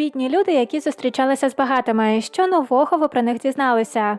Бідні люди, які зустрічалися з багатими, що нового ви про них дізналися?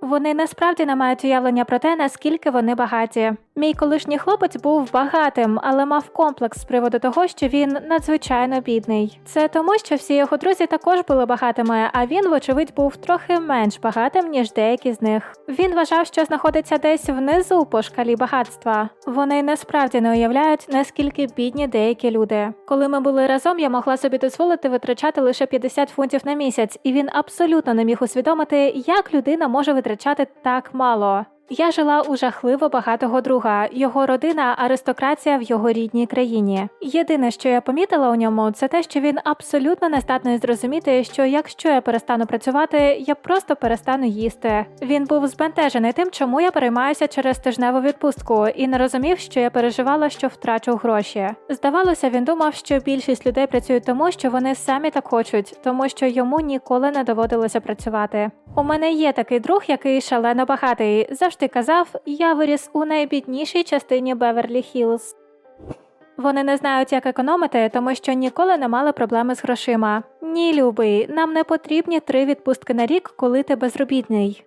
Вони насправді не мають уявлення про те, наскільки вони багаті. Мій колишній хлопець був багатим, але мав комплекс з приводу того, що він надзвичайно бідний. Це тому, що всі його друзі також були багатими, а він, вочевидь, був трохи менш багатим, ніж деякі з них. Він вважав, що знаходиться десь внизу по шкалі багатства. Вони насправді не уявляють, наскільки бідні деякі люди. Коли ми були разом, я могла собі дозволити витрачати лише 50 фунтів на місяць, і він абсолютно не міг усвідомити, як людина може витрачати так мало. Я жила у жахливо багатого друга, його родина аристократія в його рідній країні. Єдине, що я помітила у ньому, це те, що він абсолютно не здатний зрозуміти, що якщо я перестану працювати, я просто перестану їсти. Він був збентежений тим, чому я переймаюся через тижневу відпустку, і не розумів, що я переживала, що втрачу гроші. Здавалося, він думав, що більшість людей працюють тому, що вони самі так хочуть, тому що йому ніколи не доводилося працювати. У мене є такий друг, який шалено багатий. Завжди казав, я виріс у найбіднішій частині Беверлі Хіллз. Вони не знають, як економити, тому що ніколи не мали проблеми з грошима. Ні, любий, нам не потрібні три відпустки на рік, коли ти безробітний.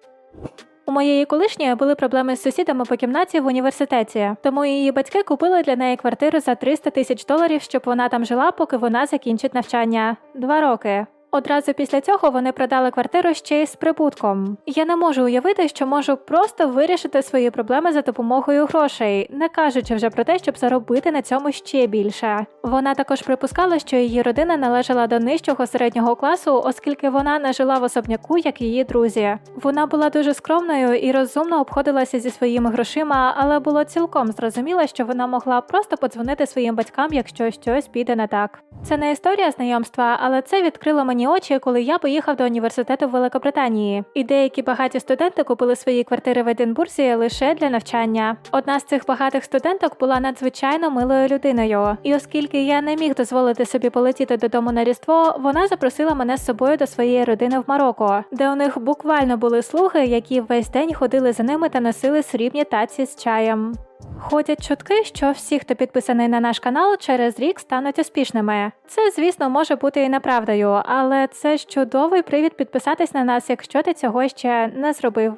У моєї колишньої були проблеми з сусідами по кімнаті в університеті, тому її батьки купили для неї квартиру за 300 тисяч доларів, щоб вона там жила, поки вона закінчить навчання. Два роки. Одразу після цього вони продали квартиру ще й з прибутком. Я не можу уявити, що можу просто вирішити свої проблеми за допомогою грошей, не кажучи вже про те, щоб заробити на цьому ще більше. Вона також припускала, що її родина належала до нижчого середнього класу, оскільки вона не жила в особняку, як її друзі. Вона була дуже скромною і розумно обходилася зі своїми грошима, але було цілком зрозуміло, що вона могла просто подзвонити своїм батькам, якщо щось піде не так. Це не історія знайомства, але це відкрило мені очі, коли я поїхав до університету в Великобританії. І деякі багаті студенти купили свої квартири в Единбурзі лише для навчання. Одна з цих багатих студенток була надзвичайно милою людиною. І оскільки я не міг дозволити собі полетіти додому на різдво, вона запросила мене з собою до своєї родини в Марокко, де у них буквально були слуги, які весь день ходили за ними та носили срібні таці з чаєм. Ходять чутки, що всі, хто підписаний на наш канал, через рік стануть успішними. Це, звісно, може бути і неправдою, але це ж чудовий привід підписатись на нас, якщо ти цього ще не зробив.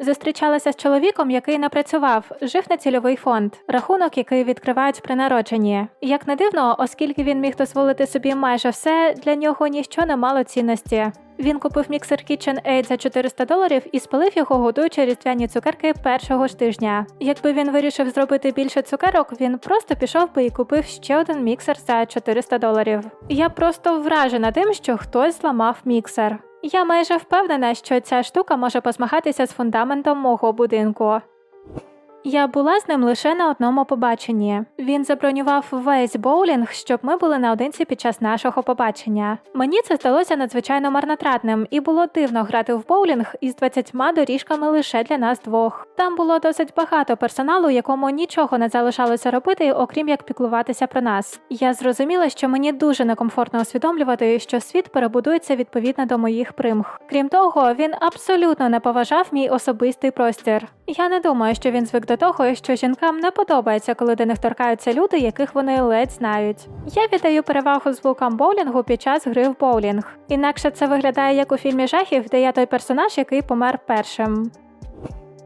Зустрічалася з чоловіком, який не працював, жив на цільовий фонд, рахунок, який відкривають при народженні. Як не дивно, оскільки він міг дозволити собі майже все, для нього ніщо не мало цінності. Він купив міксер KitchenAid за 400 доларів і спалив його, готуючи різдвяні цукерки першого ж тижня. Якби він вирішив зробити більше цукерок, він просто пішов би і купив ще один міксер за 400 доларів. Я просто вражена тим, що хтось зламав міксер. Я майже впевнена, що ця штука може позмагатися з фундаментом мого будинку. Я була з ним лише на одному побаченні. Він забронював весь боулінг, щоб ми були наодинці під час нашого побачення. Мені це здалося надзвичайно марнотратним, і було дивно грати в боулінг із 20 доріжками лише для нас двох. Там було досить багато персоналу, якому нічого не залишалося робити, окрім як піклуватися про нас. Я зрозуміла, що мені дуже некомфортно усвідомлювати, що світ перебудується відповідно до моїх примх. Крім того, він абсолютно не поважав мій особистий простір. Я не думаю, що він звик до того, що жінкам не подобається, коли до них торкаються люди, яких вони ледь знають. Я віддаю перевагу звукам боулінгу під час гри в боулінг. Інакше це виглядає як у фільмі жахів, де я той персонаж, який помер першим.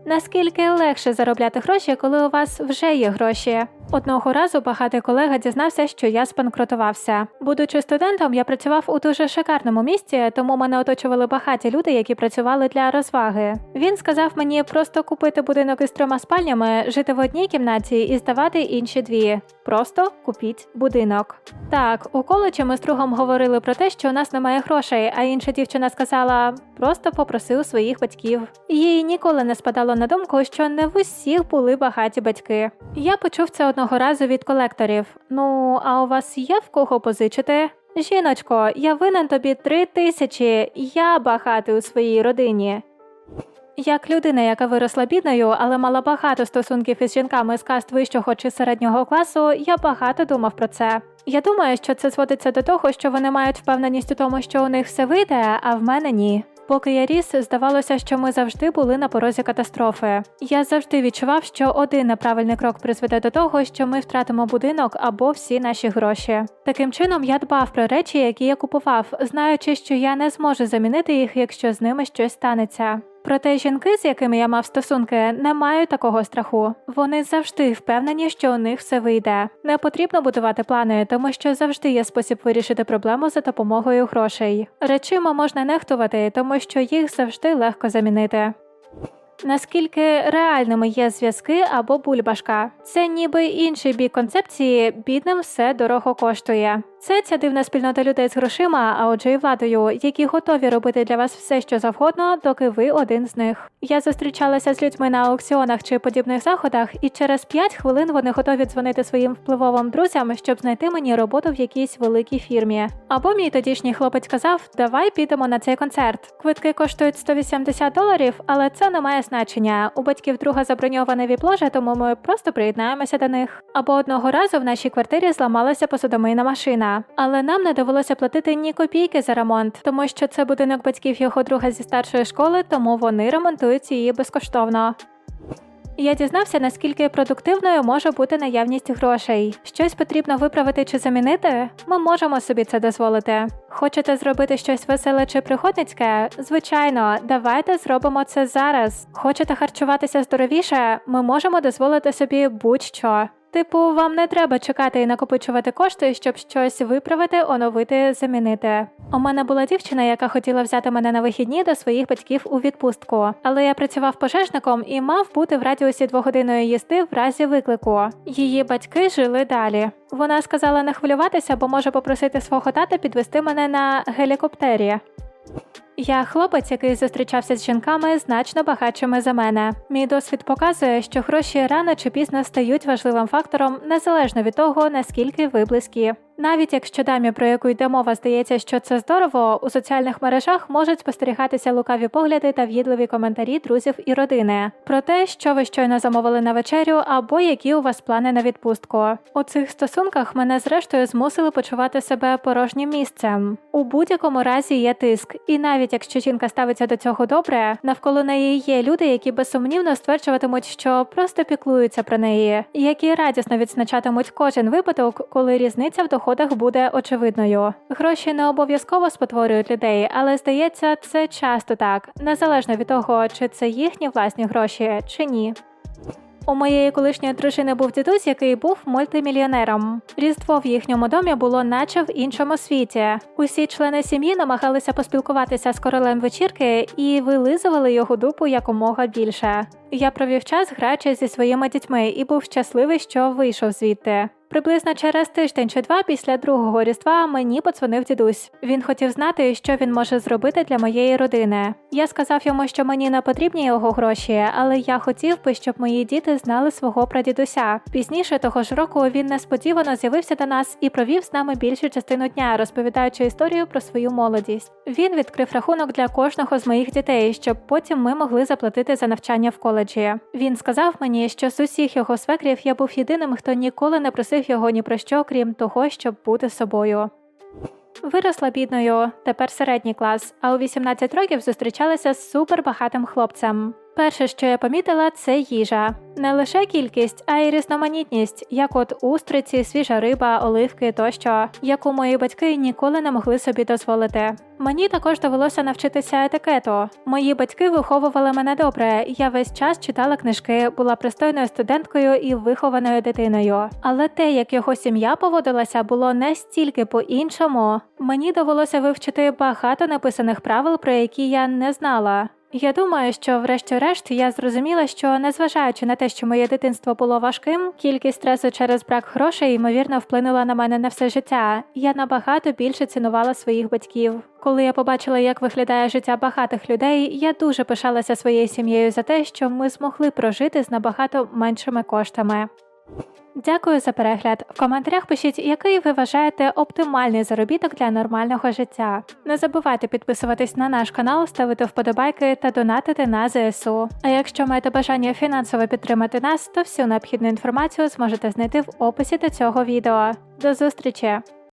Наскільки легше заробляти гроші, коли у вас вже є гроші? Одного разу багатий колега дізнався, що я спанкрутувався. Будучи студентом, я працював у дуже шикарному місці, тому мене оточували багаті люди, які працювали для розваги. Він сказав мені просто купити будинок із трьома спальнями, жити в одній кімнаті і здавати інші дві. Просто купіть будинок. Так, у коледжі ми з другом говорили про те, що у нас немає грошей, а інша дівчина сказала: просто попроси у своїх батьків. Їй ніколи не спадало на думку, що не в усіх були багаті батьки. Я почув це одного разу від колекторів. Ну, а у вас є в кого позичити? Жіночко, я винен тобі три тисячі, я багатий у своїй родині. Як людина, яка виросла бідною, але мала багато стосунків із жінками з каст вищого чи середнього класу, я багато думав про це. Я думаю, що це зводиться до того, що вони мають впевненість у тому, що у них все вийде, а в мене ні. Поки я ріс, здавалося, що ми завжди були на порозі катастрофи. Я завжди відчував, що один неправильний крок призведе до того, що ми втратимо будинок або всі наші гроші. Таким чином, я дбав про речі, які я купував, знаючи, що я не зможу замінити їх, якщо з ними щось станеться. Проте жінки, з якими я мав стосунки, не мають такого страху. Вони завжди впевнені, що у них все вийде. Не потрібно будувати плани, тому що завжди є спосіб вирішити проблему за допомогою грошей. Речима можна нехтувати, тому що їх завжди легко замінити. Наскільки реальними є зв'язки або бульбашка? Це ніби інший бік концепції бідним все дорого коштує. Це ця дивна спільнота людей з грошима, а отже і владою, які готові робити для вас все, що завгодно, доки ви один з них. Я зустрічалася з людьми на аукціонах чи подібних заходах, і через 5 хвилин вони готові дзвонити своїм впливовим друзям, щоб знайти мені роботу в якійсь великій фірмі. Або мій тодішній хлопець казав: Давай підемо на цей концерт. Квитки коштують 180 доларів, але це не має значення. У батьків друга заброньоване віп-ложа, тому ми просто приєднаємося до них. Або одного разу в нашій квартирі зламалася посудомийна машина, але нам не довелося платити ні копійки за ремонт, тому що це будинок батьків його друга зі старшої школи, тому вони ремонтують її безкоштовно. Я дізнався, наскільки продуктивною може бути наявність грошей. Щось потрібно виправити чи замінити. Ми можемо собі це дозволити. Хочете зробити щось веселе чи пригодницьке? Звичайно, давайте зробимо це зараз. Хочете харчуватися здоровіше? Ми можемо дозволити собі будь-що. Типу, вам не треба чекати і накопичувати кошти, щоб щось виправити, оновити, замінити. У мене була дівчина, яка хотіла взяти мене на вихідні до своїх батьків у відпустку, але я працював пожежником і мав бути в радіусі двогодинної їзди в разі виклику. Її батьки жили далі. Вона сказала не хвилюватися, бо може попросити свого тата підвести мене на гелікоптері. Я хлопець, який зустрічався з жінками значно багатшими за мене. Мій досвід показує, що гроші рано чи пізно стають важливим фактором незалежно від того, наскільки ви близькі. Навіть якщо дамі, про яку йде мова, здається, що це здорово, у соціальних мережах можуть спостерігатися лукаві погляди та в'їдливі коментарі друзів і родини про те, що ви щойно замовили на вечерю, або які у вас плани на відпустку. У цих стосунках мене зрештою змусили почувати себе порожнім місцем. У будь-якому разі є тиск, і навіть якщо жінка ставиться до цього добре, навколо неї є люди, які безсумнівно стверджуватимуть, що просто піклуються про неї, які радісно відзначатимуть кожен випадок, коли різниця в доходах буде очевидною. Гроші не обов'язково спотворюють людей, але здається, це часто так, незалежно від того, чи це їхні власні гроші, чи ні. У моєї колишньої дружини був дідусь, який був мультимільйонером. Різдво в їхньому домі було наче в іншому світі. Усі члени сім'ї намагалися поспілкуватися з королем вечірки і вилизували його дупу якомога більше. Я провів час граючи зі своїми дітьми і був щасливий, що вийшов звідти. Приблизно через тиждень чи два після другого різдва мені подзвонив дідусь. Він хотів знати, що він може зробити для моєї родини. Я сказав йому, що мені не потрібні його гроші, але я хотів би, щоб мої діти знали свого прадідуся. Пізніше того ж року він несподівано з'явився до нас і провів з нами більшу частину дня, розповідаючи історію про свою молодість. Він відкрив рахунок для кожного з моїх дітей, щоб потім ми могли заплатити за навчання в коледжі. Він сказав мені, що з усіх його свекрів я був єдиним, хто ніколи не просив його ні про що, крім того, щоб бути собою. Виросла бідною, тепер середній клас, а у 18 років зустрічалася з супербагатим хлопцем. Перше, що я помітила, це їжа. Не лише кількість, а й різноманітність, як от устриці, свіжа риба, оливки тощо, яку мої батьки ніколи не могли собі дозволити. Мені також довелося навчитися етикету. Мої батьки виховували мене добре. Я весь час читала книжки, була пристойною студенткою і вихованою дитиною. Але те, як його сім'я поводилася, було не стільки по-іншому. Мені довелося вивчити багато написаних правил, про які я не знала. Я думаю, що, врешті-решт, я зрозуміла, що незважаючи на те, що моє дитинство було важким, кількість стресу через брак грошей ймовірно вплинула на мене на все життя. Я набагато більше цінувала своїх батьків. Коли я побачила, як виглядає життя багатих людей, я дуже пишалася своєю сім'єю за те, що ми змогли прожити з набагато меншими коштами. Дякую за перегляд. В коментарях пишіть, який ви вважаєте оптимальний заробіток для нормального життя. Не забувайте підписуватись на наш канал, ставити вподобайки та донатити на ЗСУ. А якщо маєте бажання фінансово підтримати нас, то всю необхідну інформацію зможете знайти в описі до цього відео. До зустрічі!